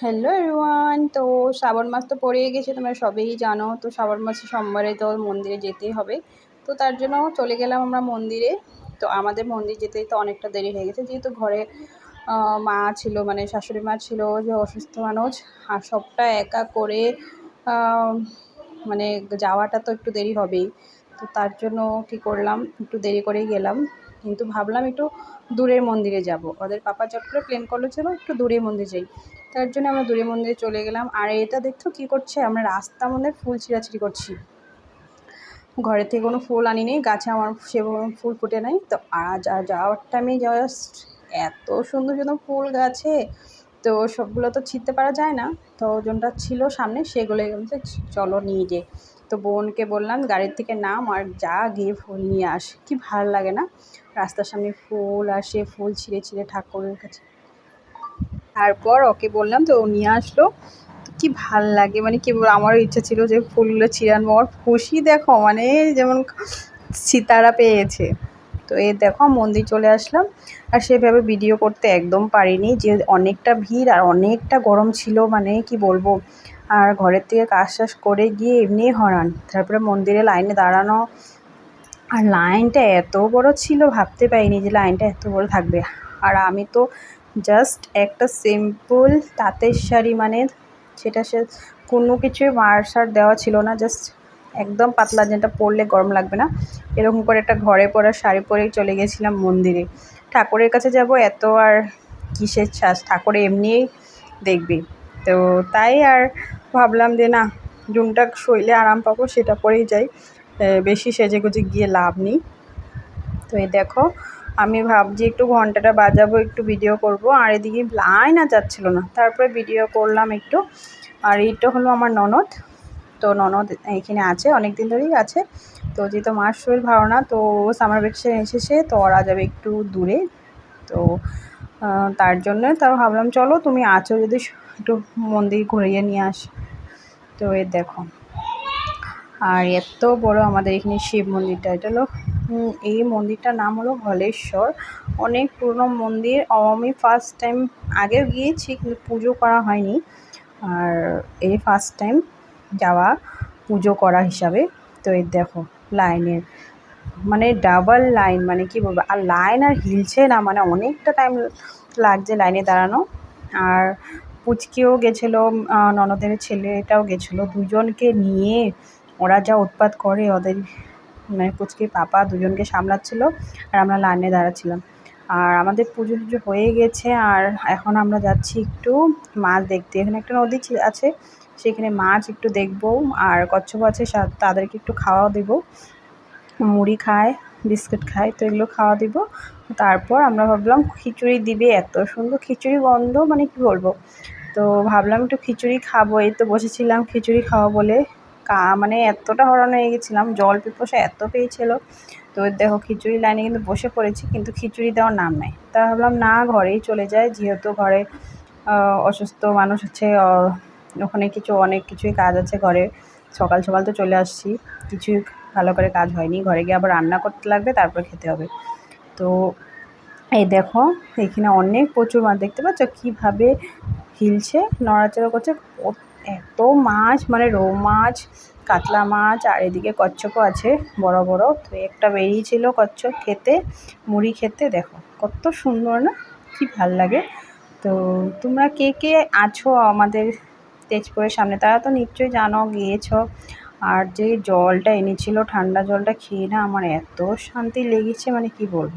Hello everyone তো শ্রাবণ মাস তো পড়েই গেছে, তোমরা সবেই জানো। তো শ্রাবণ মাসে সোমবারে তো মন্দিরে যেতেই হবে। তো তার জন্য চলে গেলাম আমরা মন্দিরে। তো আমাদের মন্দির যেতে তো অনেকটা দেরি হয়ে গেছে। যেহেতু ঘরে মা ছিল মানে শাশুড়ি মা ছিল, যে অসুস্থ মানুষ, আর সবটা একা করে মানে যাওয়াটা তো একটু দেরি হবেই। তো তার জন্য কী করলাম, একটু দেরি করেই গেলাম। কিন্তু ভাবলাম একটু দূরের মন্দিরে যাব। ওদের পাপা চট করে প্লেন করল, চলো একটু দূরে মন্দিরে যাই। তার জন্য আমরা দূরে মন্দিরে চলে গেলাম। আর এটা দেখছ কী করছে? আমরা রাস্তা মধ্যে ফুল ছিঁড়াছিঁড়ি করছি। ঘরে থেকে কোনো ফুল আনি নেই, গাছে আমার সেরকম ফুল ফুটে নাই। তো আর যাওয়ার টাইমে জাস্ট এত সুন্দর সুন্দর ফুল গাছে। তো সবগুলো তো ছিঁড়তে পারা যায় না। তো ওজনটা ছিল সামনে, সেগুলো চলো নিয়ে যে তো বোনকে বললাম, গাড়ির থেকে নাম আর যা গিয়ে ফুল নিয়ে আস। কি ভালো লাগে না? রাস্তার সামনে ফুল আর সে ফুল ছিঁড়ে ছিঁড়ে ঠাকুরের কাছে। তারপর ওকে বললাম, তো ও নিয়ে আসলো। কি ভালো লাগে। মানে কি আমারও ইচ্ছা ছিল যে ফুলগুলো ছিঁড়ানো আর খুশি দেখো মানে যেমন সীতারা পেয়েছে। তো এ দেখো মন্দির চলে আসলাম। আর সেভাবে ভিডিও করতে একদম পারিনি, যে অনেকটা ভিড় আর অনেকটা গরম ছিল মানে কি বলব। আর ঘরের থেকে কাজ করে গিয়ে এমনি হরান তারপরে মন্দিরে লাইনে দাঁড়ানো আর লাইনটা এত বড় ছিল, ভাবতে পারিনি যে লাইনটা এত বড় থাকবে। আর আমি তো জাস্ট একটা সিম্পল তাঁতের শাড়ি মানে সেটা সে কোনো কিছুই মার্শার দেওয়া ছিল না জাস্ট একদম পাতলা যেটা পরলে গরম লাগবে না। এরকম করে একটা ঘরে পরা শাড়ি পরে চলে গেছিলাম মন্দিরে। ঠাকুরের কাছে যাব, এত আর কিসের ছাস ঠাকুরে এমনিই দেখবি। তো তাই আর ভাবলাম যে না জুনটা শৈলে আরাম পাবো, সেটা পরেই যাই। বেশি সেজে গুজে গিয়ে লাভ নেই। তো এই দেখো, আমি ভাবছি একটু ঘন্টাটা বাজাবো, একটু ভিডিও করব। আর এদিকে লাইন আর যাচ্ছিল না। তারপরে ভিডিও করলাম একটু। আর এইটা হলো আমার ননদ। তো ননদ এখানে আছে অনেক দিন ধরেই আছে। তো যেহেতু মার শরীর ভালো না, তো সামার ভ্যাকেশন এসেছে, তো ওরা যাবে একটু দূরে। তো তার জন্য তাও ভাবলাম, চলো তুমি আছো যদি, একটু মন্দির ঘুরিয়ে নিয়ে আস। তো এ দেখো। আর এত বড় আমাদের এখানে শিব মন্দিরটা, এটা হলো এই মন্দিরটার নাম হলো হলেশ্বর অনেক পুরনো মন্দির, আমি ফার্স্ট টাইম আগেও গিয়েছি কিন্তু পুজো করা হয়নি। আর এই ফার্স্ট টাইম যাওয়া, পুজো করা হিসাবে। তো এই দেখো, লাইনের মানে ডাবল লাইন মানে কি বলব, আর লাইন আর হিলছে না মানে অনেকটা টাইম লাগছে লাইনে দাঁড়ানো। আর পুচকিও গেছিল ননদের ছেলেটাও গেছিল, দুজনকে নিয়ে ওরা যা উৎপাত করে ওদের মানে পুচকির পাপা দুজনকে সামলাচ্ছিল আর আমরা লাইনে দাঁড়াচ্ছিলাম। আর আমাদের পুজো টুজো হয়ে গেছে আর এখন আমরা যাচ্ছি একটু মাছ দেখতে। এখানে একটা নদী আছে, সেখানে মাছ একটু দেখব আর কচ্ছপ আছে তাদেরকে একটু খাওয়াও দেবো। মুড়ি খায়, বিস্কুট খায়, তো এগুলো খাওয়া দিব। তারপর আমরা ভাবলাম খিচুড়ি দিবে, এত সুন্দর খিচুড়ি গন্ধ মানে কি বলব? তো ভাবলাম একটু খিচুড়ি খাব, এই তো বসেছিলাম খিচুড়ি খাওয়া বলে। কা মানে এতটা হরণ হয়ে গেছিলাম, জল পিপাসা এত পেয়েছিল। তো দেখো, খিচুড়ি লাইনে কিন্তু বসে পড়েছি, কিন্তু খিচুড়ি দেওয়ার নাম নাই। তা ভাবলাম, না, ঘরেই চলে যায় যেহেতু ঘরে অসুস্থ মানুষ হচ্ছে ওখানে কিছু অনেক কিছুই কাজ আছে ঘরে। সকাল সকাল তো চলে আসছি কিছুই ভালো করে কাজ হয়নি। ঘরে গিয়ে আবার রান্না করতে লাগবে, তারপর খেতে হবে। তো এই দেখো, এখানে অনেক প্রচুর মাছ দেখতে পাচ্ছ কীভাবে হিলছে, নড়াচড়া করছে এত মাছ মানে রৌ মাছ, কাতলা মাছ, আর এদিকে কচ্ছপও আছে, বড় বড়। তো একটা বেরিয়েছিল কচ্ছপ খেতে, মুড়ি খেতে, দেখো কত সুন্দর না, কি ভালো লাগে। তো তোমরা কে কে আছো আমাদের তেজপুরের সামনে? তারা তো নিশ্চয়ই জানো, গিয়েছ। আর যে জলটা এনেছিল, ঠান্ডা জলটা খেয়ে না আমার এত শান্তি লেগেছে মানে কি বলব।